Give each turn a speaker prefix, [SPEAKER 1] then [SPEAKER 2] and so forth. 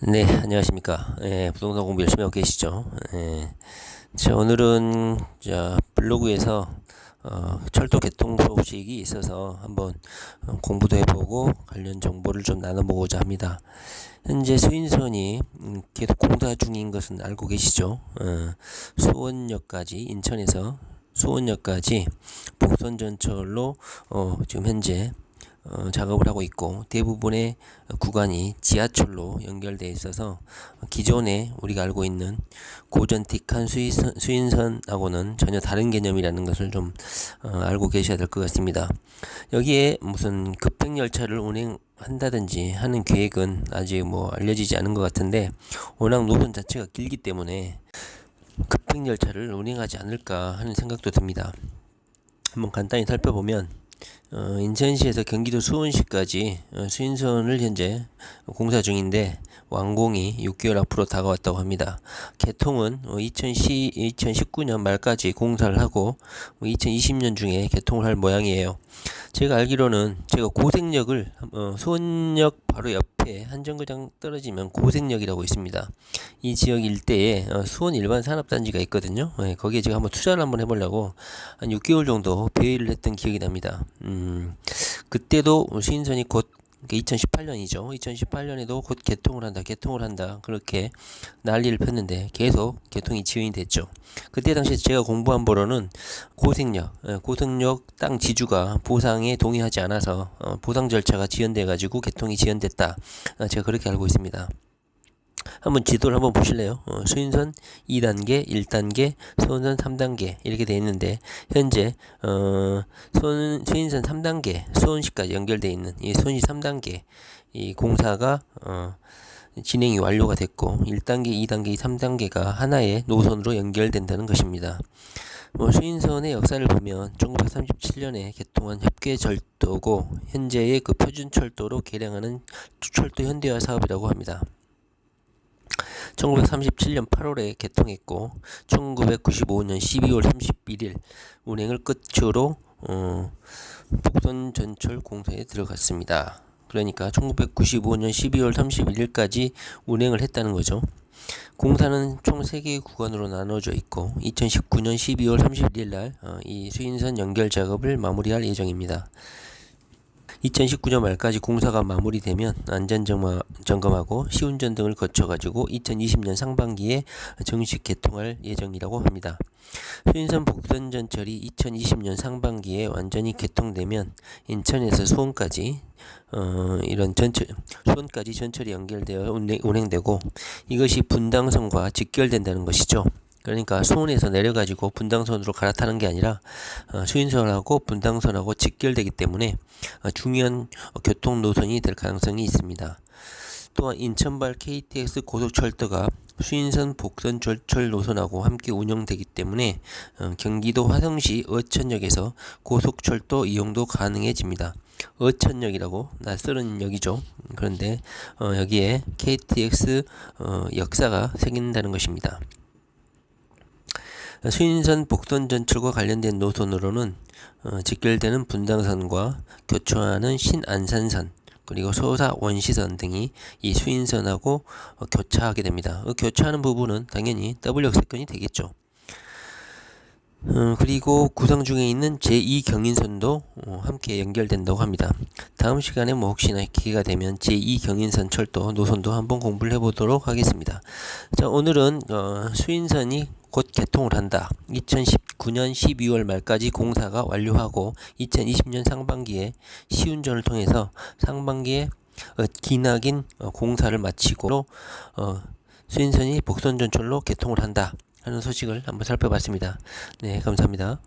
[SPEAKER 1] 네, 안녕하십니까. 예, 부동산 공부 열심히 하고 계시죠. 예. 자, 오늘은, 자, 블로그에서, 어, 철도 개통 소식이 있어서 한번 어, 공부도 해보고 관련 정보를 좀 나눠보고자 합니다. 현재 수인선이 음, 계속 공사 중인 것은 알고 계시죠? 어, 수원역까지, 인천에서 수원역까지 복선 전철로, 어, 지금 현재 어, 작업을 하고 있고 대부분의 구간이 지하철로 연결되어 있어서 기존에 우리가 알고 있는 고전틱한 수인선, 수인선하고는 전혀 다른 개념이라는 것을 좀 어, 알고 계셔야 될 것 같습니다. 여기에 무슨 급행열차를 운행한다든지 하는 계획은 아직 뭐 알려지지 않은 것 같은데 워낙 노선 자체가 길기 때문에 급행열차를 운행하지 않을까 하는 생각도 듭니다. 한번 간단히 살펴보면 어, 인천시에서 경기도 수원시까지 어, 수인선을 현재 공사 중인데 완공이 6개월 앞으로 다가왔다고 합니다. 개통은 어, 2010, 2019년 말까지 공사를 하고 2020년 뭐 중에 개통을 할 모양이에요. 제가 알기로는 제가 고생역을 어, 수원역 바로 옆에 한정거장 떨어지면 고생역이라고 있습니다. 이 지역 일대에 어, 수원 일반 산업단지가 있거든요. 네, 거기에 제가 한번 투자를 한번 해보려고 한 6개월 정도 배회를 했던 기억이 납니다. 음, 그때도 신선이 곧 2018년이죠. 2018년에도 곧 개통을 한다, 개통을 한다. 그렇게 난리를 폈는데 계속 개통이 지연이 됐죠. 그때 당시 제가 공부한 바로는 고생력, 예, 고생력 땅 지주가 보상에 동의하지 않아서 어, 보상 절차가 지연돼 가지고 개통이 지연됐다. 어, 제가 그렇게 알고 있습니다. 한번 지도를 한번 보실래요? 어, 수인선 2단계, 1단계, 수원선 3단계 이렇게 되어 있는데 현재 어, 수원, 수인선 3단계, 수원시까지 연결되어 있는 이 수원시 3단계 이 공사가 어, 진행이 완료가 됐고 1단계, 2단계, 3단계가 하나의 노선으로 연결된다는 것입니다. 뭐 수인선의 역사를 보면 1937년에 개통한 협계절도고 현재의 그 표준철도로 개량하는 철도 현대화 사업이라고 합니다. 1937년 8월에 개통했고 1995년 12월 31일 운행을 끝으로 어, 북선 전철 공사에 들어갔습니다. 그러니까 1995년 12월 31일까지 운행을 했다는 거죠. 공사는 총 3개의 구간으로 나눠져 있고 2019년 12월 31일 날이 어, 수인선 연결 작업을 마무리할 예정입니다. 2019년 말까지 공사가 마무리되면 안전점검하고 시운전 등을 거쳐가지고 2020년 상반기에 정식 개통할 예정이라고 합니다. 수인선 복선전철이 2020년 상반기에 완전히 개통되면 인천에서 수원까지 어, 이런 전철 수원까지 전철이 연결되어 운행되고 이것이 분당선과 직결된다는 것이죠. 그러니까 수원에서 내려가지고 분당선으로 갈아타는 게 아니라 어, 수인선하고 분당선하고 직결되기 때문에 어, 중요한 교통 노선이 될 가능성이 있습니다. 또한 인천발 KTX 고속철도가 수인선 복선 절철 노선하고 함께 운영되기 때문에 어, 경기도 화성시 어천역에서 고속철도 이용도 가능해집니다. 어천역이라고 낯설은 역이죠. 그런데 어, 여기에 KTX 어, 역사가 생긴다는 것입니다. 수인선 복선 전철과 관련된 노선으로는 어, 직결되는 분당선과 교차하는 신안산선 그리고 소사 원시선 등이 이 수인선하고 어, 교차하게 됩니다. 어, 교차하는 부분은 당연히 W 역세권이 되겠죠. 어, 그리고 구상 중에 있는 제2경인선도 어, 함께 연결된다고 합니다. 다음 시간에 뭐 혹시나 기회가 되면 제2경인선 철도 노선도 한번 공부를 해보도록 하겠습니다. 자 오늘은 어, 수인선이 곧 개통을 한다. 2019년 12월 말까지 공사가 완료하고 2020년 상반기에 시운전을 통해서 상반기에 어, 기나긴 어, 공사를 마치고 어, 수인선이 복선전철로 개통을 한다. 하는 소식을 한번 살펴봤습니다. 네, 감사합니다.